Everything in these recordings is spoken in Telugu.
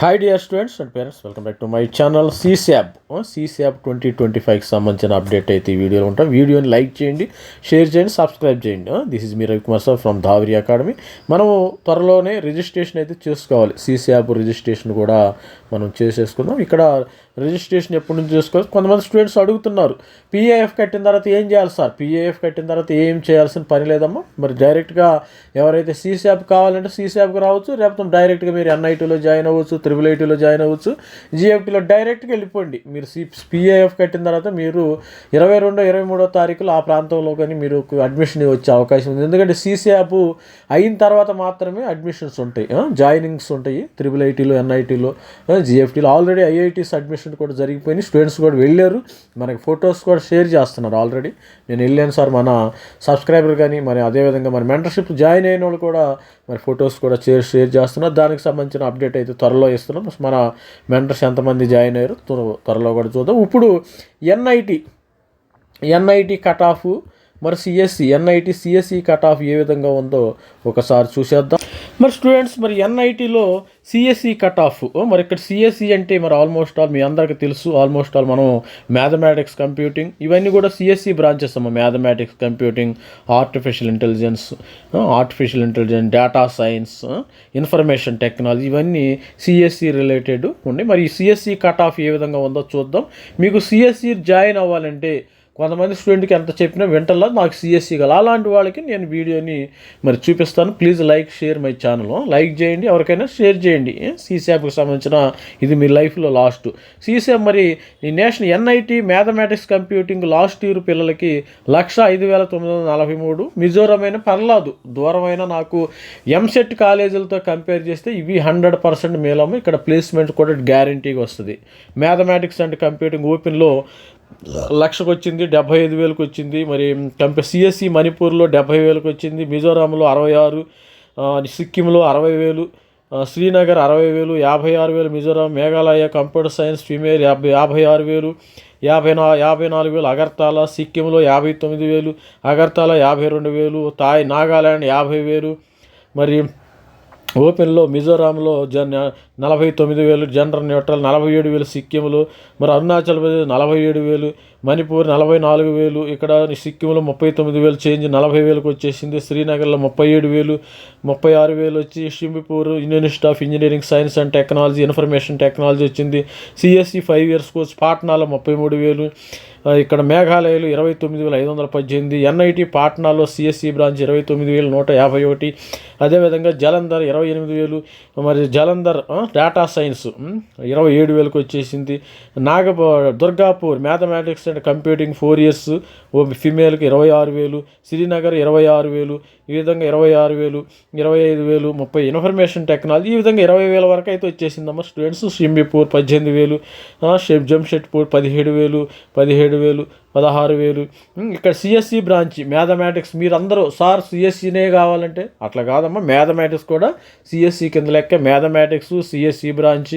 Hi dear students and parents welcome back to my channel CSAB CSAB twenty twenty ఫైవ్కి సంబంధించిన అప్డేట్ అయితే ఈ వీడియోలో ఉంటాం. వీడియోని లైక్ చేయండి షేర్ చేయండి సబ్స్క్రైబ్ చేయండి. This is me Ravikumar sir from Dhavari academy మనము త్వరలోనే రిజిస్ట్రేషన్ అయితే చేసుకోవాలి. సీస్యాబ్ రిజిస్ట్రేషన్ కూడా మనం చేసేసుకుందాం ఇక్కడ రిజిస్ట్రేషన్ ఎప్పటి నుంచి చేసుకోవాలి? కొంతమంది స్టూడెంట్స్ అడుగుతున్నారు. పీఏఎఫ్ కట్టిన తర్వాత ఏం చేయాలి సార్? పీఏఎఫ్ కట్టిన తర్వాత ఏం చేయాల్సిన పని లేదమ్మా. మరి డైరెక్ట్గా ఎవరైతే సీశాబ్ కావాలంటే సీశాబ్కి రావచ్చు లేకపోతే డైరెక్ట్గా మీరు ఎన్ఐటీలో జాయిన్ అవ్వచ్చు త్రిబుల్ ఐటీలో జాయిన్ అవ్వచ్చు జిఎఫ్టీలో డైరెక్ట్గా వెళ్ళిపోండి. మీరు సి పీఏఎఫ్ కట్టిన తర్వాత మీరు ఇరవై రెండో ఇరవై మూడో తారీఖులో ఆ ప్రాంతంలో కానీ మీరు అడ్మిషన్ వచ్చే అవకాశం ఉంది. ఎందుకంటే సీసీయాప్ అయిన తర్వాత మాత్రమే అడ్మిషన్స్ ఉంటాయి. జాయినింగ్స్ ఉంటాయి. త్రిబుల్ ఐటీలో ఎన్ఐటీలో జిఎఫ్టీలో ఆల్రెడీ ఐఐటీస్ అడ్మిషన్ కూడా జరిగిపోయినాయి. స్టూడెంట్స్ కూడా వెళ్ళారు. మనకి ఫొటోస్ కూడా షేర్ చేస్తున్నారు ఆల్రెడీ నేను వెళ్ళాను సార్ మన సబ్స్క్రైబర్ కానీ మరి అదేవిధంగా మన మెంటర్షిప్ జాయిన్ అయిన వాళ్ళు కూడా మరి ఫొటోస్ కూడా షేర్ షేర్ చేస్తున్నారు. దానికి సంబంధించిన అప్డేట్ అయితే త్వరలో ఇస్తున్నాం. మన మెంటర్స్ ఎంతమంది జాయిన్ అయ్యారు? త్వర- త్వరలో కూడా చూద్దాం. ఇప్పుడు ఎన్ఐటి ఎన్ఐటి కట్ ఆఫ్ మరి CSE NIT CSE cut off ఏ విధంగా ఉందో ఒకసారి చూసేద్దాం. మరి స్టూడెంట్స్ మరి ఎన్ఐటిలో సిఎస్సి కట్ ఆఫ్ మరి ఇక్కడ సిఎస్సి అంటే మరి ఆల్మోస్ట్ ఆల్ మీ అందరికీ తెలుసు. ఆల్మోస్ట్ ఆల్ మనం మ్యాథమెటిక్స్ కంప్యూటింగ్ ఇవన్నీ కూడా సిఎస్సి బ్రాంచెస్ అమ్మ. Mathematics computing artificial intelligence artificial intelligence data science information technology ఇవన్నీ సిఎస్సి రిలేటెడ్ ఉండి మరి ఈ సిఎస్సి కట్ ఆఫ్ ఏ విధంగా ఉందో చూద్దాం. మీకు సిఎస్సి జాయిన్ అవ్వాలంటే కొంతమంది స్టూడెంట్కి ఎంత చెప్పినా వింటల్లో నాకు సిఎస్సి గల. అలాంటి వాళ్ళకి నేను వీడియోని మరి చూపిస్తాను. Please like share my channel like చేయండి ఎవరికైనా షేర్ చేయండి. సీసీఎఫ్కి సంబంధించిన ఇది మీ లైఫ్లో లాస్ట్ సీసీఎఫ్ మరి ఈ national NIT mathematics computing last year పిల్లలకి లక్ష ఐదు వేల తొమ్మిది వందల నలభై మూడు. మిజోరమైన పర్లేదు. దూరమైన నాకు ఎంసెట్ కాలేజీలతో కంపేర్ చేస్తే ఇవి హండ్రెడ్ పర్సెంట్ మేలము. ఇక్కడ ప్లేస్మెంట్ కూడా గ్యారంటీగా వస్తుంది. మ్యాథమెటిక్స్ అండ్ కంప్యూటింగ్ ఓపెన్లో లక్షకు వచ్చింది డెబ్బై ఐదు వేలకు వచ్చింది మరి కంపె సిఎస్సి మణిపూర్లో డెబ్బై వేలకు వచ్చింది మిజోరాంలో అరవై ఆరు సిక్కింలో అరవై వేలు శ్రీనగర్ అరవై వేలు యాభై ఆరు వేలు Mizoram Meghalaya computer science female యాభై యాభై ఆరు వేలు యాభై నా యాభై నాలుగు వేలు అగర్తాల సిక్కింలో యాభై తొమ్మిది వేలు అగర్తాల యాభై రెండు వేలు తాయ్ నాగాలాండ్ యాభై వేలు మరి ఓపెన్లో మిజోరాంలో జన్ నలభై తొమ్మిది వేలు జనరల్ న్యూట్రల్ నలభై ఏడు వేలు సిక్కింలు మరి అరుణాచల్ ప్రదేశ్ నలభై ఏడు వేలు మణిపూర్ నలభై నాలుగు వేలు ఇక్కడ సిక్కింలో ముప్పై తొమ్మిది వేలు చేంజ్ నలభై వేలకు వచ్చేసింది. శ్రీనగర్లో ముప్పై ఏడు వేలు ముప్పై ఆరు వేలు వచ్చి Shibpur university of engineering science and technology information technology వచ్చింది. సిఎస్సి ఫైవ్ ఇయర్స్ కోర్స్ పాట్నాలో ముప్పై మూడు వేలు ఇక్కడ మేఘాలయలో ఇరవై తొమ్మిది వేల ఐదు వందల పద్దెనిమిది ఎన్ఐటి పాట్నాలో సిఎస్సి బ్రాంచ్ ఇరవై తొమ్మిది వేలు నూట యాభై ఒకటి అదేవిధంగా జలంధర్ ఇరవై ఎనిమిది వేలు మరి జలంధర్ డేటా సైన్స్ ఇరవై ఏడు వేలకు వచ్చేసింది. నాగప Durgapur mathematics and computing four years ఓ ఫిమేల్కి ఇరవై ఆరు వేలు శ్రీనగర్ ఇరవై ఆరు వేలు ఈ విధంగా ఇరవై ఆరు వేలు ఇరవై ఐదు వేలు ముప్పై ఇన్ఫర్మేషన్ టెక్నాలజీ ఈ విధంగా ఇరవై వేల వరకు అయితే వచ్చేసిందమ్మా స్టూడెంట్స్ షింబిపూర్ పద్దెనిమిది వేలు షెఫ్ జంషెడ్పూర్ పదిహేడు వేలు పదిహేడు వేలు పదహారు వేలు. ఇక్కడ సిఎస్సి బ్రాంచ్ మ్యాథమెటిక్స్ మీరందరూ సార్ సిఎస్సినే కావాలంటే అట్లా కాదమ్మా మ్యాథమెటిక్స్ కూడా సిఎస్సి కింద లెక్క. మ్యాథమెటిక్స్ సిఎస్సి బ్రాంచ్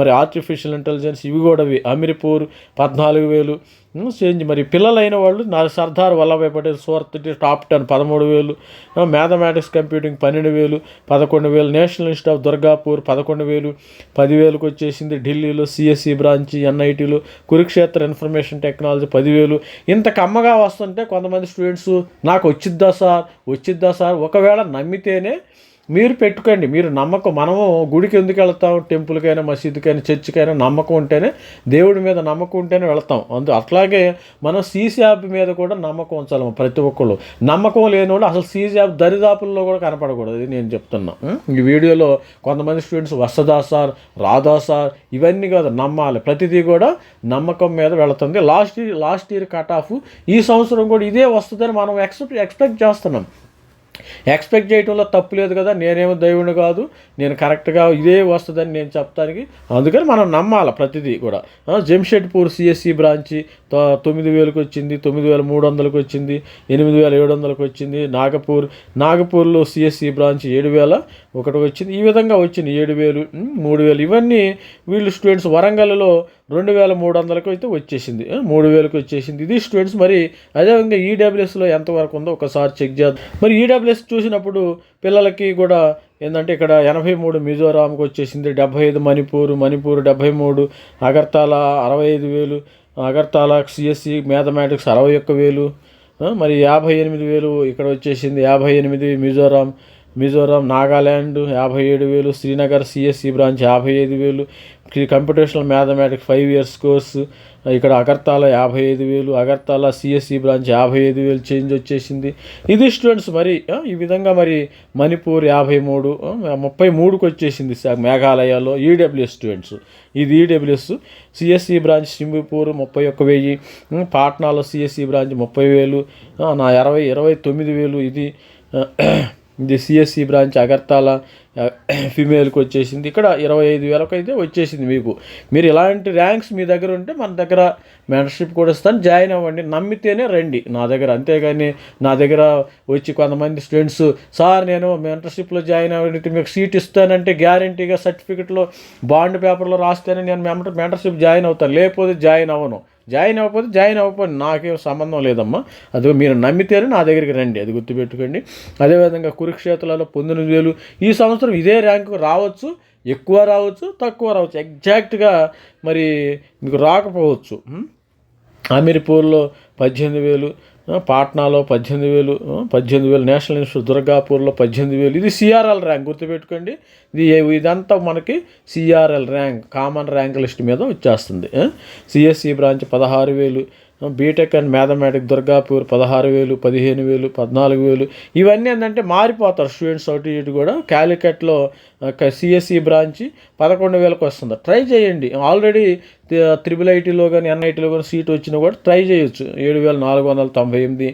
మరి ఆర్టిఫిషియల్ ఇంటెలిజెన్స్ ఇవి కూడా ఇవి. అమీర్పూర్ పద్నాలుగు వేలు. చేంజ్ మరి పిల్లలైన వాళ్ళు నా సర్దార్ వల్లభాయ్ పటేల్ సూరత్ టాప్ టెన్ పదమూడు వేలు. మ్యాథమెటిక్స్ కంప్యూటింగ్ పన్నెండు వేలు. పదకొండు వేలు నేషనల్ ఇన్స్టిట్యూట్ ఆఫ్ దుర్గాపూర్ పదకొండు వేలు. పదివేలకు వచ్చేసింది ఢిల్లీలో సిఎస్సి బ్రాంచ్ ఎన్ఐటీలో కురుక్షేత్ర ఇన్ఫర్మేషన్ టెక్నాలజీ పదివేలు. ఇంత కమ్మగా వస్తుంటే కొంతమంది స్టూడెంట్స్ నాకు వచ్చిద్దా సార్? వచ్చిద్దా సార్? ఒకవేళ నమ్మితేనే మీరు పెట్టుకోండి. మీరు నమ్మకం మనము గుడికి ఎందుకు వెళ్తాం? టెంపుల్కైనా మసీదుకైనా చర్చికైనా నమ్మకం ఉంటేనే దేవుడి మీద నమ్మకం ఉంటేనే వెళ్తాం. అందు అట్లాగే మనం సీసీ యాప్ మీద కూడా నమ్మకం ఉంచాలి ప్రతి ఒక్కళ్ళు. నమ్మకం లేని వాళ్ళు అసలు సీసీ యాప్ దరిదాపుల్లో కూడా కనపడకూడదు. ఇది నేను చెప్తున్నా. ఈ వీడియోలో కొంతమంది స్టూడెంట్స్ వసదా సార్ రాదా సార్ ఇవన్నీ కాదు నమ్మాలి. ప్రతిదీ కూడా నమ్మకం మీద వెళుతుంది. Last year last year cut off ఈ సంవత్సరం కూడా ఇదే వస్తుందని మనం ఎక్స్పెక్ట్ ఎక్స్పెక్ట్ చేస్తున్నాం. ఎక్స్పెక్ట్ చేయటంలో తప్పు లేదు కదా నేనేమో దైవుని కాదు నేను కరెక్ట్గా ఇదే వస్తుందని నేను చెప్తానికి అందుకని మనం నమ్మాలి ప్రతిదీ కూడా. జంషెడ్పూర్ సిఎస్సి బ్రాంచి తొమ్మిది వేలకు వచ్చింది తొమ్మిది వేల మూడు వందలకు వచ్చింది ఎనిమిది వేల ఏడు వందలకు వచ్చింది నాగపూర్ నాగపూర్లో సిఎస్సి బ్రాంచ్ ఏడు వేల ఒకటి వచ్చింది ఈ విధంగా వచ్చింది ఏడు వేలు మూడు వేలు. ఇవన్నీ వీళ్ళు స్టూడెంట్స్ వరంగల్లో రెండు వేల మూడు వందలకు అయితే వచ్చేసింది. మూడు వేలకు వచ్చేసింది. ఇది స్టూడెంట్స్ మరి అదేవిధంగా ఈడబ్ల్యూఎస్లో ఎంతవరకు ఉందో ఒకసారి చెక్ చేద్దాం. మరి ఈడబ్ల్యూఎస్ చూసినప్పుడు పిల్లలకి కూడా ఏంటంటే ఇక్కడ ఎనభై మూడు మిజోరాంకి వచ్చేసింది డెబ్భై ఐదు మణిపూర్ మణిపూర్ డెబ్బై మూడు అగర్తాల అరవై ఐదు వేలు అగర్తాల సిఎస్సి మ్యాథమెటిక్స్ అరవై ఒక్క వేలు మరి యాభై ఎనిమిది వేలు ఇక్కడ వచ్చేసింది యాభై ఎనిమిది మిజోరాం మిజోరాం నాగాల్యాండ్ యాభై ఏడు వేలు శ్రీనగర్ సిఎస్సి బ్రాంచ్ యాభై ఐదు వేలు computational mathematics five years course ఇక్కడ అగర్తాల యాభై ఐదు వేలు అగర్తాల సిఎస్సి బ్రాంచ్ యాభై ఐదు వేలు చేంజ్ వచ్చేసింది. ఇది స్టూడెంట్స్ మరి ఈ విధంగా మరి మణిపూర్ యాభై మూడు ముప్పై మూడుకి వచ్చేసింది మేఘాలయాలో ఈడబ్ల్యూఎస్ స్టూడెంట్స్. ఇది ఈడబ్ల్యూఎస్ సిఎస్సి బ్రాంచ్ సింబిపూర్ ముప్పై ఒక్క వెయ్యి పాట్నాలో సిఎస్సి బ్రాంచ్ ముప్పై వేలు నా ఇరవై ఇరవై తొమ్మిది వేలు ఇది ఇది సిఎస్సి బ్రాంచ్ అగర్తాల ఫిమేల్కి వచ్చేసింది. ఇక్కడ ఇరవై ఐదు వేలకు అయితే వచ్చేసింది మీకు. మీరు ఇలాంటి ర్యాంక్స్ మీ దగ్గర ఉంటే మన దగ్గర మెంటర్షిప్ కూడా ఇస్తాను. జాయిన్ అవ్వండి. నమ్మితేనే రండి. నా దగ్గర అంతేగాని నా దగ్గర వచ్చి కొంతమంది స్టూడెంట్స్ సార్ నేను మెంటర్షిప్లో జాయిన్ అవ్వండి మీకు సీట్ ఇస్తానంటే గ్యారంటీగా సర్టిఫికెట్లో బాండ్ పేపర్లో రాస్తేనే నేను మెంటర్ మెంటర్షిప్ జాయిన్ అవుతాను. లేకపోతే జాయిన్ అవ్వను. జాయిన్ అవ్వకపోతే జాయిన్ అవ్వకపోతే నాకేం సంబంధం లేదమ్మా. అది మీరు నమ్మితేనే నా దగ్గరికి రండి. అది గుర్తుపెట్టుకోండి. అదేవిధంగా కురుక్షేత్రాలలో పొందిన వేలు ఈ సంవత్సరం ఇదే ర్యాంకు రావచ్చు ఎక్కువ రావచ్చు తక్కువ రావచ్చు. ఎగ్జాక్ట్గా మరి మీకు రాకపోవచ్చు. అమీర్పూర్లో పద్దెనిమిది వేలు పాట్నాలో పద్దెనిమిది వేలు పద్దెనిమిది వేలు నేషనల్ ఇన్స్టిట్యూట్ దుర్గాపూర్లో పద్దెనిమిది వేలు. ఇది సిఆర్ఎల్ ర్యాంక్ గుర్తుపెట్టుకోండి. ఇది ఇదంతా మనకి CRL rank common rank list మీద వచ్చేస్తుంది. సిఎస్సి బ్రాంచ్ పదహారు వేలు బీటెక్ అండ్ మ్యాథమెటిక్ దుర్గాపూర్ పదహారు వేలు పదిహేను వేలు పద్నాలుగు వేలు. ఇవన్నీ ఏంటంటే మారిపోతారు స్టూడెంట్స్ అటు ఇటు కూడా. క్యాలికట్లో సిఎస్సి బ్రాంచ్ పదకొండు వేలకు వస్తుంది. ట్రై చేయండి. ఆల్రెడీ త్రిబుల్ ఐటీలో కానీ ఎన్ఐటీలో కానీ సీట్ వచ్చినా కూడా ట్రై చేయొచ్చు. ఏడు వేల నాలుగు వందల తొంభై ఎనిమిది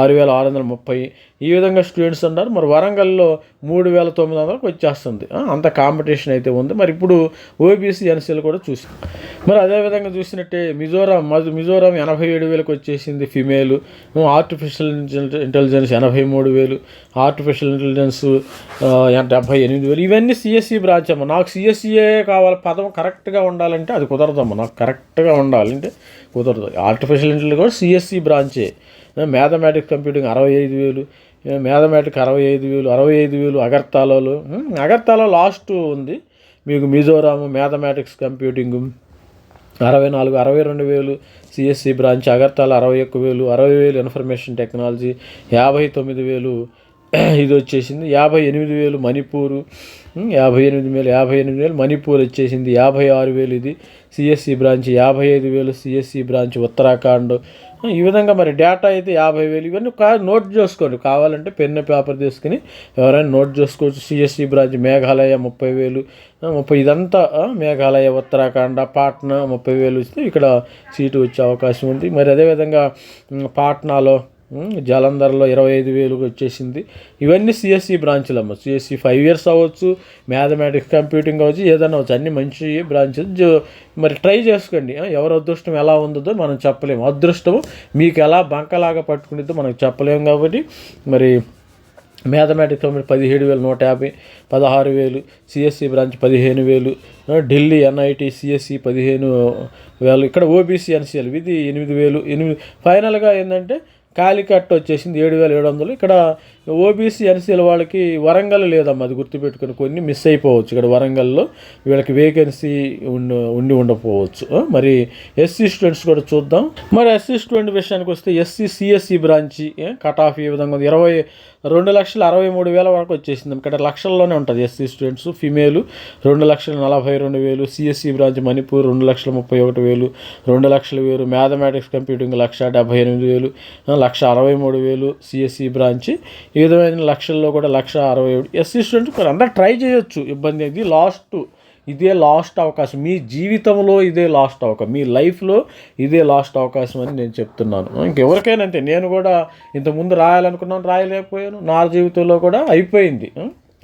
ఆరు వేల ఆరు వందల ముప్పై. ఈ విధంగా స్టూడెంట్స్ ఉన్నారు మరి వరంగల్లో మూడు వేల తొమ్మిది వందలకు వచ్చేస్తుంది. అంత కాంపిటీషన్ అయితే ఉంది. మరి ఇప్పుడు ఓబీసీ ఎన్సీలు కూడా చూసి మరి అదేవిధంగా చూసినట్టే మిజోరాం మధు మిజోరాం ఎనభై ఏడు వేలకు వచ్చేసింది ఫిమేల్ ఆర్టిఫిషియల్ ఇంటెలిజెన్స్ ఎనభై మూడు వేలు. ఆర్టిఫిషియల్ ఇంటెలిజెన్స్ డెబ్బై ఎనిమిది వేలు. ఇవన్నీ సిఎస్సి బ్రాంచ్ అమ్మ. నాకు సిఎస్సిఏ కావాలి పదం కరెక్ట్గా ఉండాలంటే అది కుదరదమ్మ. నాకు కరెక్ట్గా ఉండాలంటే కుదరదు. ఆర్టిఫిషియల్ ఇంటెలిజెన్స్ కూడా సిఎస్సి బ్రాంచే మ్యాథమెటిక్స్ కంప్యూటింగ్ అరవై ఐదు వేలు. మ్యాథమెటిక్స్ అరవై ఐదు వేలు అరవై ఐదు వేలు అగర్తాలలో. అగర్తాలో లాస్ట్ ఉంది. మీకు మిజోరాం మ్యాథమెటిక్స్ కంప్యూటింగ్ అరవై నాలుగు అరవై రెండు వేలు. సిఎస్సి బ్రాంచ్ అగర్తాల అరవై ఒక్క వేలు. అరవై వేలు ఇన్ఫర్మేషన్ టెక్నాలజీ యాభై తొమ్మిది వేలు. ఇది వచ్చేసింది. యాభై ఎనిమిది వేలు మణిపూరు యాభై ఎనిమిది వేలు యాభై ఎనిమిది వేలు మణిపూర్ వచ్చేసింది. యాభై ఆరు వేలు ఇది సిఎస్సి బ్రాంచ్ యాభై ఐదు వేలు సిఎస్సి బ్రాంచ్ ఉత్తరాఖండ్. ఈ విధంగా మరి డేటా అయితే యాభై వేలు. ఇవన్నీ కా నోట్ చేసుకోండి. కావాలంటే పెన్ను పేపర్ తీసుకుని ఎవరైనా నోట్ చేసుకోవచ్చు. సిఎస్సి బ్రాంచ్ మేఘాలయ ముప్పై వేలు ముప్పై ఇదంతా మేఘాలయ ఉత్తరాఖండ పాట్నా ముప్పై వేలు ఇస్తే ఇక్కడ సీటు వచ్చే అవకాశం ఉంది. మరి అదేవిధంగా పాట్నాలో జలంధర్లో ఇరవై ఐదు వేలు వచ్చేసింది. ఇవన్నీ సిఎస్సి బ్రాంచ్లు అమ్మ. సిఎస్సి ఫైవ్ ఇయర్స్ అవ్వచ్చు మ్యాథమెటిక్స్ కంప్యూటింగ్ అవ్వచ్చు ఏదైనా అవ్వచ్చు. అన్ని మంచి బ్రాంచెస్ మరి ట్రై చేసుకోండి. ఎవరు అదృష్టం ఎలా ఉందో మనం చెప్పలేము. అదృష్టం మీకు ఎలా బంకలాగా పట్టుకునేదో మనకు చెప్పలేము కాబట్టి మరి మ్యాథమెటిక్స్ పదిహేడు వేలు నూట యాభై పదహారు వేలు సిఎస్సి బ్రాంచ్ పదిహేను వేలు ఢిల్లీ ఎన్ఐటి సిఎస్సి పదిహేను వేలు ఇక్కడ ఓబీసీ ఎన్సీఎల్ ఇది ఎనిమిది వేలు ఎనిమిది ఫైనల్గా ఏంటంటే కాలికట్ వచ్చేసింది ఏడు వేల ఏడు వందలు. ఇక్కడ ఓబీసీ ఎన్సీల వాళ్ళకి వరంగల్ లేదమ్మా అది గుర్తుపెట్టుకుని కొన్ని మిస్ అయిపోవచ్చు. ఇక్కడ వరంగల్లో వీళ్ళకి వేకెన్సీ ఉండి ఉండి ఉండకపోవచ్చు. మరి ఎస్సీ స్టూడెంట్స్ కూడా చూద్దాం. మరి ఎస్సీ స్టూడెంట్ విషయానికి వస్తే ఎస్సీ సిఎస్సి బ్రాంచి కట్ ఆఫ్ ఈ విధంగా ఉంది? ఇరవై రెండు లక్షల అరవై మూడు వేల వరకు వచ్చేసింది. ఇక్కడ లక్షల్లోనే ఉంటుంది ఎస్సీ స్టూడెంట్స్ ఫీమేలు రెండు లక్షల నలభై రెండు వేలు సిఎస్సి బ్రాంచ్ మణిపూర్ రెండు లక్షల ముప్పై ఒకటి వేలు రెండు లక్షల వేలు మ్యాథమెటిక్స్ కంప్యూటింగ్ లక్ష డెబ్బై ఎనిమిది వేలు లక్ష అరవై మూడు వేలు సిఎస్సి బ్రాంచ్ ఈ విధమైన లక్షల్లో కూడా లక్ష అరవై ఏడు. ఎస్సీ స్టూడెంట్స్ అందరూ ట్రై చేయొచ్చు. ఇబ్బంది ఇది లాస్ట్ ఇదే లాస్ట్ అవకాశం. మీ జీవితంలో ఇదే లాస్ట్ అవకాశం. మీ లైఫ్లో ఇదే లాస్ట్ అవకాశం అని నేను చెప్తున్నాను. ఇంకెవరికైనా అంతే. నేను కూడా ఇంతకుముందు రాయాలనుకున్నాను రాయలేకపోయాను. నా జీవితంలో కూడా అయిపోయింది.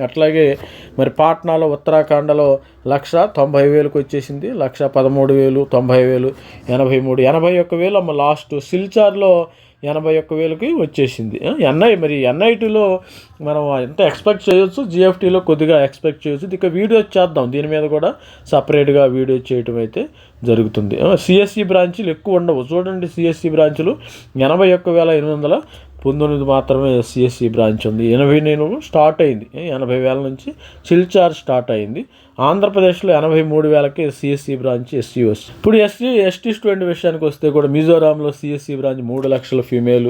అట్లాగే మరి పాట్నాలో ఉత్తరాఖండలో లక్ష తొంభై వేలకు వచ్చేసింది. లక్ష పదమూడు వేలు తొంభై వేలు ఎనభై మూడు ఎనభై ఒక్క వేలు అమ్మ లాస్ట్ సిల్చార్లో ఎనభై ఒక్క వేలకి వచ్చేసింది. ఎన్ఐ మరి ఎన్ఐటీలో మనం ఎంత ఎక్స్పెక్ట్ చేయొచ్చు? జిఎఫ్టీలో కొద్దిగా ఎక్స్పెక్ట్ చేయొచ్చు. ఇక వీడియో చేద్దాం. దీని మీద కూడా సపరేట్గా వీడియో చేయటం అయితే జరుగుతుంది. సిఎస్సి బ్రాంచీలు ఎక్కువ ఉండవు. చూడండి సిఎస్సి బ్రాంచ్లు. ఎనభై ఒక్క వేల ఎనిమిది వందల పంతొమ్మిది మాత్రమే సిఎస్సి బ్రాంచ్ ఉంది. ఎనభై నేను స్టార్ట్ అయింది. ఎనభై వేల నుంచి సిల్చార్ స్టార్ట్ అయింది. ఆంధ్రప్రదేశ్లో ఎనభై మూడు వేలకి సిఎస్సి బ్రాంచ్ ఎస్సీ వస్తుంది ఇప్పుడు ఎస్సీ ఎస్టీ స్టూడెంట్ విషయానికి వస్తే కూడా మిజోరాంలో సిఎస్సి బ్రాంచ్ మూడు లక్షల ఫీమేల్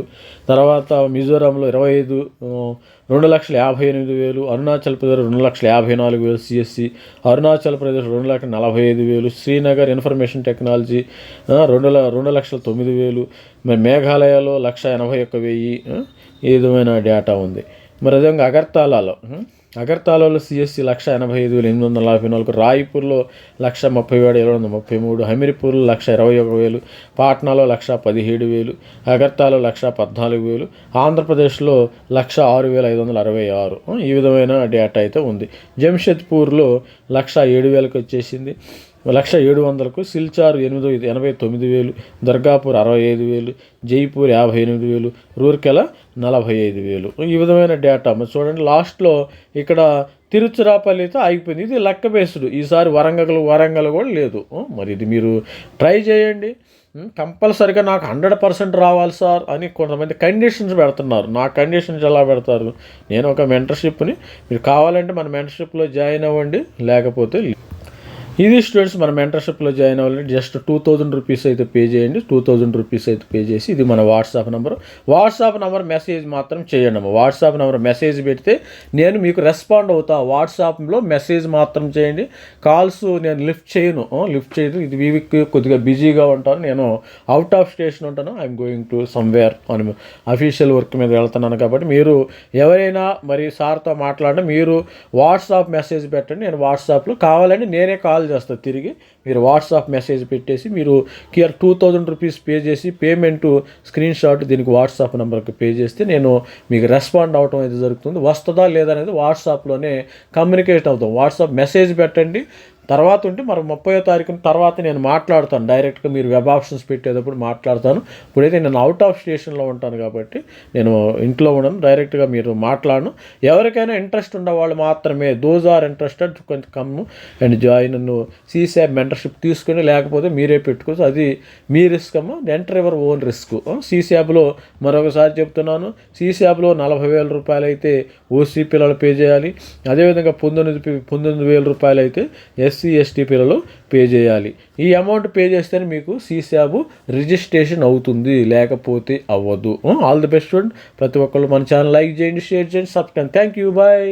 తర్వాత మిజోరాంలో ఇరవై ఐదు రెండు లక్షల యాభై ఎనిమిది వేలు అరుణాచల్ ప్రదేశ్ రెండు లక్షల యాభై నాలుగు వేలు సిఎస్సి అరుణాచల్ ప్రదేశ్ రెండు లక్షల నలభై ఐదు వేలు శ్రీనగర్ ఇన్ఫర్మేషన్ టెక్నాలజీ రెండు ల రెండు లక్షల తొమ్మిది వేలు మేఘాలయలో లక్ష ఎనభై ఒక్క వెయ్యి ఆ, ఈ విధమైన డేటా ఉంది. మరి అదేవిధంగా అగర్తాలాలో ఉం, సిఎస్సి లక్ష ఎనభై ఐదు వేలు ఎనిమిది వందల నలభై నాలుగు రాయ్పూర్లో లక్ష ముప్పై ఏడు ఏడు వందల ముప్పై మూడు హమీర్పూర్లో లక్ష ఇరవై ఒక వేలు పాట్నాలో లక్ష పదిహేడు వేలు అగర్తాలో లక్ష పద్నాలుగు వేలు ఆంధ్రప్రదేశ్లో లక్ష ఆరు వేల ఐదు వందల అరవై ఆరు. ఈ విధమైన డేటా అయితే ఉంది. జంషెద్పూర్లో లక్ష ఏడు వేలకు వచ్చేసింది. లక్ష ఏడు వందలకు సిల్చార్ ఎనిమిది ఎనభై తొమ్మిది వేలు దర్గాపూర్ అరవై ఐదు వేలు జైపూర్ యాభై ఎనిమిది వేలు రూర్కెల నలభై ఐదు వేలు. ఈ విధమైన డేటా మరి చూడండి లాస్ట్లో ఇక్కడ తిరుచిరాపల్లితో ఆగిపోయింది. ఇది లెక్క బేస్డ్. ఈసారి వరంగల్ వరంగల్ కూడా లేదు. మరి ఇది మీరు ట్రై చేయండి. కంపల్సరిగా నాకు హండ్రెడ్ పర్సెంట్ రావాలి సార్ అని కొంతమంది కండిషన్స్ పెడుతున్నారు. నా కండిషన్స్ ఎలా పెడతారు? నేను ఒక మెంటర్షిప్ని మీరు కావాలంటే మన మెంటర్షిప్లో జాయిన్ అవ్వండి. లేకపోతే ఇది స్టూడెంట్స్ మన మెంటర్షిప్లో జాయిన్ అవ్వాలంటే జస్ట్ టూ థౌజండ్ రూపీస్ అయితే పే చేయండి. టూ థౌజండ్ రూపీస్ అయితే పే చేసి ఇది మన WhatsApp number WhatsApp number message మాత్రం చేయండి అమ్మ. వాట్సాప్ నెంబర్ మెసేజ్ పెడితే నేను మీకు రెస్పాండ్ అవుతా. వాట్సాప్లో మెసేజ్ మాత్రం చేయండి. కాల్స్ నేను లిఫ్ట్ చేయను. లిఫ్ట్ చేయదు. ఇది వీక్ కొద్దిగా బిజీగా ఉంటాను. నేను అవుట్ ఆఫ్ స్టేషన్ ఉంటాను. ఐఎమ్ గోయింగ్ టు సమ్వేర్ అని అఫీషియల్ వర్క్ మీద వెళ్తున్నాను కాబట్టి మీరు ఎవరైనా మరి సార్తో మాట్లాడినా మీరు వాట్సాప్ మెసేజ్ పెట్టండి. నేను వాట్సాప్లో కావాలంటే నేనే కాల్ చేస్తాను తిరిగి మీరు వాట్సాప్ మెసేజ్ పెట్టేసి మీరు కియర్ టూ థౌజండ్ రూపీస్ పే చేసి పేమెంట్ స్క్రీన్ షాట్ దీనికి వాట్సాప్ నెంబర్కి పే చేస్తే నేను మీకు రెస్పాండ్ అవటం అయితే జరుగుతుంది. వస్తుందా లేదా అనేది వాట్సాప్లోనే కమ్యూనికేట్ అవుతాం. వాట్సాప్ మెసేజ్ పెట్టండి. తర్వాత ఉంటే మరి ముప్పై తారీఖున తర్వాత నేను మాట్లాడతాను. డైరెక్ట్గా మీరు వెబ్ ఆప్షన్స్ పెట్టేటప్పుడు మాట్లాడతాను. ఇప్పుడైతే నేను అవుట్ ఆఫ్ స్టేషన్లో ఉంటాను కాబట్టి నేను ఇంట్లో ఉండను. డైరెక్ట్గా మీరు మాట్లాడను. ఎవరికైనా ఇంట్రెస్ట్ ఉన్న మాత్రమే దోజ్ ఆర్ ఇంట్రెస్టెడ్ కొంచెం కమ్ అండ్ జాయిన్ నన్ను సీసాబ్ మెంటర్షిప్ తీసుకుని లేకపోతే మీరే పెట్టుకోవచ్చు. అది మీ రిస్క్ అమ్మ. ఎంటర్ ఎవర్ ఓన్ రిస్క్ సీసాబ్లో మరొకసారి చెప్తున్నాను. సీసాబ్లో నలభై వేల రూపాయలు అయితే ఓసీ పిల్లలు పే చేయాలి. అదేవిధంగా పంతొమ్మిది పంతొమ్మిది వేల రూపాయలు అయితే ఎస్ ఎస్సీ ఎస్టీ పిల్లలు పే చేయాలి. ఈ అమౌంట్ పే చేస్తేనే మీకు సీసాబ్ రిజిస్ట్రేషన్ అవుతుంది. లేకపోతే అవ్వదు. ఆల్ ది బెస్ట్ ప్రతి ఒక్కళ్ళు మన ఛానల్ లైక్ చేయండి షేర్ చేయండి సబ్స్క్రైబ్ థ్యాంక్ యూ బాయ్